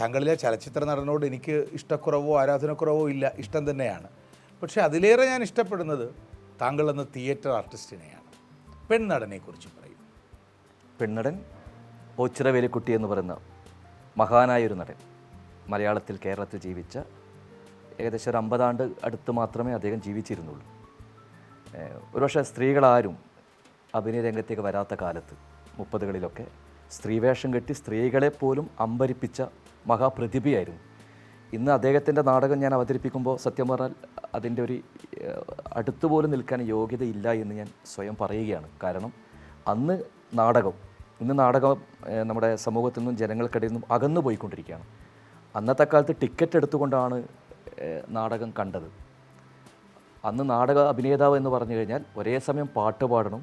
താങ്കളിലെ ചലച്ചിത്ര നടനോട് എനിക്ക് ഇഷ്ടക്കുറവോ ആരാധനക്കുറവോ ഇല്ല ഇഷ്ടം തന്നെയാണ്. പക്ഷെ അതിലേറെ ഞാൻ ഇഷ്ടപ്പെടുന്നത് താങ്കൾ എന്ന തിയേറ്റർ ആർട്ടിസ്റ്റിനെയാണ്. പെൺനടനെക്കുറിച്ച് പറയും. പെണ്ണടൻ ഓച്ചിറ വേലിക്കുട്ടി എന്ന് പറയുന്ന മഹാനായൊരു നടൻ. മലയാളത്തിൽ കേരളത്തിൽ ജീവിച്ച ഏകദേശം ഒരു അമ്പതാണ്ട് അടുത്ത് മാത്രമേ അദ്ദേഹം ജീവിച്ചിരുന്നുള്ളൂ. ഒരുപക്ഷെ സ്ത്രീകളാരും അഭിനയ രംഗത്തേക്ക് വരാത്ത കാലത്ത് മുപ്പതുകളിലൊക്കെ. സ്ത്രീവേഷം കെട്ടി സ്ത്രീകളെ പോലും അമ്പരിപ്പിച്ച മഹാപ്രതിഭയായിരുന്നു. ഇന്ന് അദ്ദേഹത്തിന്റെ നാടകം ഞാൻ അവതരിപ്പിക്കുമ്പോൾ സത്യം പറഞ്ഞാൽ അതിന്റെ ഒരു അടുത്തുപോലും നിൽക്കാൻ യോഗ്യതയില്ല എന്ന് ഞാൻ സ്വയം പറയുകയാണ്. കാരണം അന്ന് നാടകം ഇന്ന് നാടകം നമ്മുടെ സമൂഹത്തിൽ നിന്നും ജനങ്ങൾക്കിടയിൽ നിന്നും അകന്നു പോയിക്കൊണ്ടിരിക്കുകയാണ്. അന്നത്തെ കാലത്ത് ടിക്കറ്റ് എടുത്തുകൊണ്ടാണ് നാടകം കണ്ടത്. അന്ന് നാടക അഭിനേതാവ് എന്ന് പറഞ്ഞു കഴിഞ്ഞാൽ ഒരേ സമയം പാട്ട് പാടണം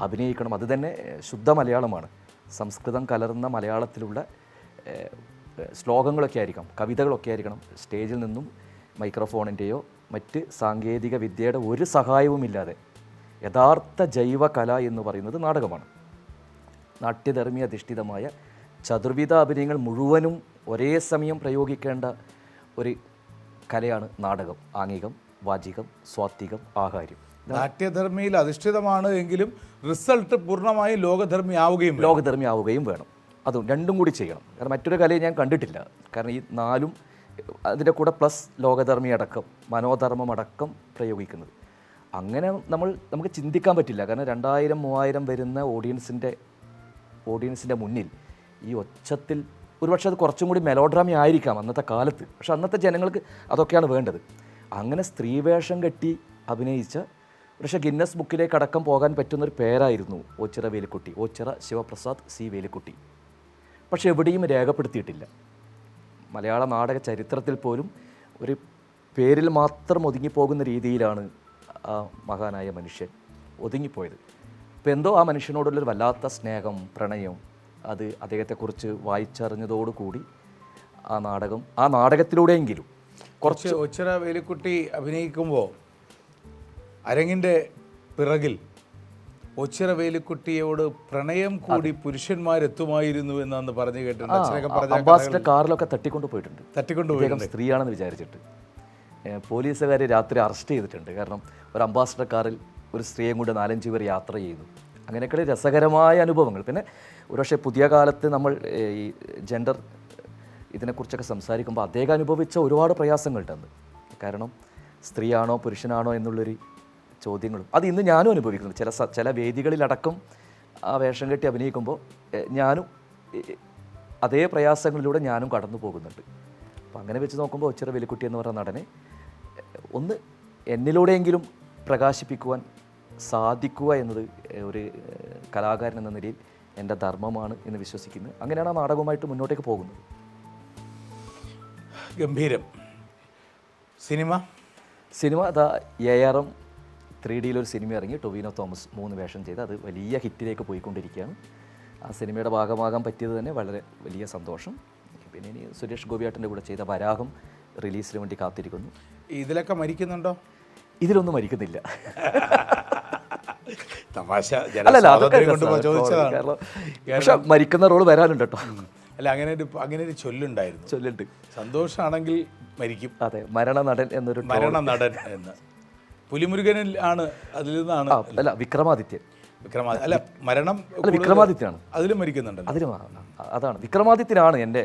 അഭിനയിക്കണം. അത് തന്നെ ശുദ്ധ മലയാളമാണ്. സംസ്കൃതം കലർന്ന മലയാളത്തിലുള്ള ശ്ലോകങ്ങളൊക്കെ ആയിരിക്കണം കവിതകളൊക്കെ ആയിരിക്കണം. സ്റ്റേജിൽ നിന്നും മൈക്രോഫോണിന്റെയോ മറ്റ് സാങ്കേതിക വിദ്യയുടെ ഒരു സഹായവുമില്ലാതെ യഥാർത്ഥ ജൈവകല എന്ന് പറയുന്നത് നാടകമാണ്. നാട്യധർമ്മി അധിഷ്ഠിതമായ ചതുർവിധ അഭിനയങ്ങൾ മുഴുവനും ഒരേ സമയം പ്രയോഗിക്കേണ്ട ഒരു കലയാണ് നാടകം. ആംഗികം വാചികം സ്വാത്വികം ആഹാര്യം. നാട്യധർമ്മിയിൽ അധിഷ്ഠിതമാണ് എങ്കിലും റിസൾട്ട് പൂർണമായും ലോകധർമ്മിയാവുകയും വേണം. ലോകധർമ്മി ആവുകയും വേണം. അതും രണ്ടും കൂടി ചെയ്യണം. കാരണം മറ്റൊരു കലയെ ഞാൻ കണ്ടിട്ടില്ല. കാരണം ഈ നാലും അതിന്റെ കൂടെ പ്ലസ് ലോകധർമ്മി അടക്കം മനോധർമ്മം അടക്കം പ്രയോഗിക്കുന്നത്. അങ്ങനെ നമ്മൾ നമുക്ക് ചിന്തിക്കാൻ പറ്റില്ല. കാരണം രണ്ടായിരം മൂവായിരം വരുന്ന ഓഡിയൻസിന്റെ ഓഡിയൻസിന്റെ മുന്നിൽ ഈ ഒച്ചത്തിൽ ഒരുപക്ഷെ അത് കുറച്ചും കൂടി മെലോഡ്രാമി ആയിരിക്കാം അന്നത്തെ കാലത്ത്. പക്ഷെ അന്നത്തെ ജനങ്ങൾക്ക് അതൊക്കെയാണ് വേണ്ടത്. അങ്ങനെ സ്ത്രീവേഷം കെട്ടി അഭിനയിച്ച പക്ഷേ ഗിന്നസ് ബുക്കിലേക്ക് അടക്കം പോകാൻ പറ്റുന്നൊരു പേരായിരുന്നു ഓച്ചിറ വേലിക്കുട്ടി ഓച്ചിറ ശിവപ്രസാദ് സി വേലിക്കുട്ടി. പക്ഷെ എവിടെയും രേഖപ്പെടുത്തിയിട്ടില്ല. മലയാള നാടക ചരിത്രത്തിൽ പോലും ഒരു പേരിൽ മാത്രം ഒതുങ്ങിപ്പോകുന്ന രീതിയിലാണ് ആ മഹാനായ മനുഷ്യൻ ഒതുങ്ങിപ്പോയത്. ഇപ്പം എന്തോ ആ മനുഷ്യനോടുള്ളൊരു വല്ലാത്ത സ്നേഹം പ്രണയം അത് അദ്ദേഹത്തെക്കുറിച്ച് വായിച്ചറിഞ്ഞതോടുകൂടി ആ നാടകം ആ നാടകത്തിലൂടെയെങ്കിലും കുറച്ച് ഒച്ചിറ വേലിക്കുട്ടി അഭിനയിക്കുമ്പോൾ അരങ്ങിന്റെ പിറകിൽ ഒച്ചിറ വേലിക്കുട്ടിയോട് പ്രണയം കൂടി പുരുഷന്മാരെത്തുമായിരുന്നു എന്നാണ് പറഞ്ഞു കേട്ടിട്ടുണ്ട്. അച്ഛനൊക്കെ പറഞ്ഞ കാറിലൊക്കെ തട്ടിക്കൊണ്ട് പോയിട്ടുണ്ട്. തട്ടിക്കൊണ്ടുപോയി അദ്ദേഹം സ്ത്രീയാണെന്ന് വിചാരിച്ചിട്ട്. പോലീസുകാർ രാത്രി അറസ്റ്റ് ചെയ്തിട്ടുണ്ട്. കാരണം ഒരു അംബാസിഡർ കാറിൽ ഒരു സ്ത്രീയും കൂടെ നാലഞ്ച് പേർ യാത്ര ചെയ്തു അങ്ങനെയൊക്കെ രസകരമായ അനുഭവങ്ങൾ. പിന്നെ ഒരുപക്ഷെ പുതിയ കാലത്ത് നമ്മൾ ഈ ജെൻഡർ ഇതിനെക്കുറിച്ചൊക്കെ സംസാരിക്കുമ്പോൾ അദ്ദേഹം അനുഭവിച്ച ഒരുപാട് പ്രയാസങ്ങളുണ്ടെന്ന് കാരണം സ്ത്രീയാണോ പുരുഷനാണോ എന്നുള്ളൊരു ചോദ്യങ്ങളും. അത് ഇന്ന് ഞാനും അനുഭവിക്കുന്നു ചില ചില വേദികളിലടക്കം ആ വേഷം കെട്ടി അഭിനയിക്കുമ്പോൾ ഞാനും അതേ പ്രയാസങ്ങളിലൂടെ ഞാനും കടന്നു പോകുന്നുണ്ട്. അപ്പം അങ്ങനെ വെച്ച് നോക്കുമ്പോൾ ഒച്ചിറ വെലിക്കുട്ടി എന്ന് പറഞ്ഞ നടനെ ഒന്ന് എന്നിലൂടെയെങ്കിലും പ്രകാശിപ്പിക്കുവാൻ സാധിക്കുക എന്നത് ഒരു കലാകാരൻ എന്ന നിലയിൽ എന്റെ ധർമ്മമാണ് എന്ന് വിശ്വസിക്കുന്നു. അങ്ങനെയാണ് ആ നാടകവുമായിട്ട് മുന്നോട്ടേക്ക് പോകുന്നത്. ഗംഭീരം. സിനിമ? സിനിമ അതാ എ ആർ എം ത്രീ ഡിയിലൊരു സിനിമ ഇറങ്ങി ടൊവിനോ തോമസ് മൂന്ന് വേഷം ചെയ്ത് അത് വലിയ ഹിറ്റിലേക്ക് പോയിക്കൊണ്ടിരിക്കുകയാണ്. ആ സിനിമയുടെ ഭാഗമാകാൻ പറ്റിയത് തന്നെ വളരെ വലിയ സന്തോഷം. പിന്നെ ഇനി സുരേഷ് ഗോപിയാട്ടന്റെ കൂടെ ചെയ്ത വരാഹം റിലീസിന് വേണ്ടി കാത്തിരിക്കുന്നു. ഇതിലൊക്കെ മരിക്കുന്നുണ്ടോ? ഇതിലൊന്നും മരിക്കുന്നില്ല. തമാശ. പക്ഷെ മരിക്കുന്ന റോൾ വരാനുണ്ട് കേട്ടോ. അല്ല അങ്ങനെ ഒരു അങ്ങനെ ഒരു ചൊല്ലുണ്ടായിരുന്നു. ചൊല്ലുണ്ട്. സന്തോഷമാണെങ്കിൽ മരിക്കും. അതെ മരണ നടൻ എന്നൊരു മരണ നടൻ എന്ന്. പുലിമുരുകനിൽ ആണ് അതിൽ നിന്നാണ് അല്ല വിക്രമാദിത്യൻ. വിക്രമാദിത്യ അല്ല മരണം അല്ല വിക്രമാദിത്യനാണ്. അതിലും മരിക്കുന്നുണ്ട് അതിലും അതാണ്. വിക്രമാദിത്യനാണ് എന്റെ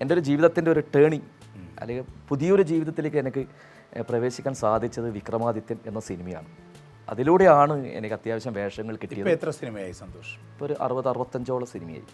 എന്റെ ഒരു ജീവിതത്തിന്റെ ഒരു ടേണിങ് അല്ലെങ്കിൽ പുതിയൊരു ജീവിതത്തിലേക്ക് എനിക്ക് പ്രവേശിക്കാൻ സാധിച്ചത് വിക്രമാദിത്യൻ എന്ന സിനിമയാണ്. അതിലൂടെയാണ് എനിക്ക് അത്യാവശ്യം വേഷങ്ങൾ കിട്ടിയത്. ഇപ്പൊ എത്ര സിനിമയായി സന്തോഷം? ഇപ്പോൾ ഒരു അറുപത് അറുപത്തഞ്ചോളം സിനിമയായി.